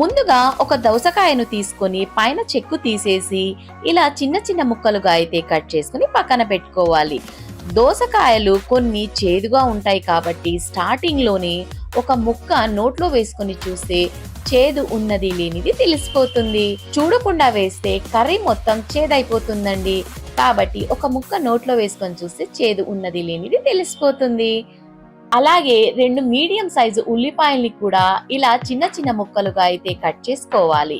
ముందుగా ఒక దోసకాయను తీసుకొని పైన చెక్కు తీసేసి ఇలా చిన్న చిన్న ముక్కలుగా అయితే కట్ చేసుకుని పక్కన పెట్టుకోవాలి. దోసకాయలు కొన్ని చేదుగా ఉంటాయి కాబట్టి స్టార్టింగ్లోనే ఒక ముక్క నోట్లో వేసుకొని చూస్తే చేదు ఉన్నది లేనిది తెలిసిపోతుంది. చూడకుండా వేస్తే కర్రీ మొత్తం చేదైపోతుందండి. కాబట్టి ఒక ముక్క నోట్లో వేసుకొని చూస్తే చేదు ఉన్నది లేనిది తెలిసిపోతుంది. అలాగే రెండు మీడియం సైజు ఉల్లిపాయల్ని కూడా ఇలా చిన్న చిన్న ముక్కలుగా అయితే కట్ చేసుకోవాలి.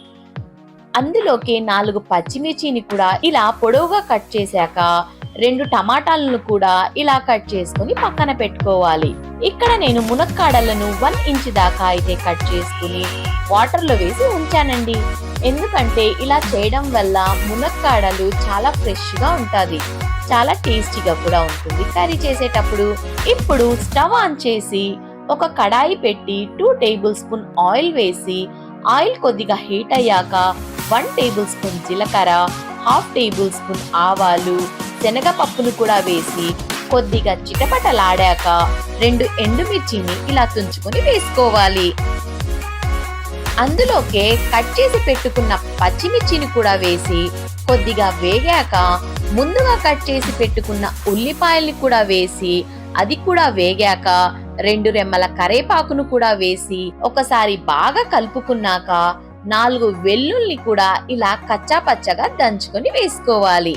అందులోకి నాలుగు పచ్చిమిర్చిని కూడా ఇలా పొడవుగా కట్ చేశాక రెండు టమాటాలను కూడా ఇలా కట్ చేసుకుని పక్కన పెట్టుకోవాలి. ఇక్కడ నేను మునక్కాడలను వన్ ఇంచ్ దాకా అయితే కట్ చేసుకుని వాటర్లో వేసి ఉంచానండి. ఎందుకంటే ఇలా చేయడం వల్ల మునక్కాడలు చాలా ఫ్రెష్గా చాలా టేస్టీగా కూడా ఉంటుంది కర్రీ చేసేటప్పుడు. ఇప్పుడు స్టవ్ ఆన్ చేసి ఒక కడాయి పెట్టి టూ టేబుల్ స్పూన్ ఆయిల్ వేసి ఆయిల్ కొద్దిగా హీట్ అయ్యాక వన్ టేబుల్ స్పూన్ జీలకర్ర హాఫ్ టేబుల్ స్పూన్ ఆవాలు శనగపప్పును కూడా వేసి కొద్దిగా చిటపటలాడాక రెండు ఎండుమిర్చిని ఇలా తుంచుకొని వేసుకోవాలి. అందులోకే కట్ చేసి పెట్టుకున్న పచ్చిమిర్చిని కూడా వేసి కొద్దిగా వేగాక ముందుగా కట్ చేసి పెట్టుకున్న ఉల్లిపాయల్ని కూడా వేసి అది కూడా వేగాక రెండు రెమ్మల కరేపాకును కూడా వేసి ఒకసారి బాగా కలుపుకున్నాక నాలుగు వెల్లుల్ని కూడా ఇలా కచ్చాపచ్చగా దంచుకొని వేసుకోవాలి.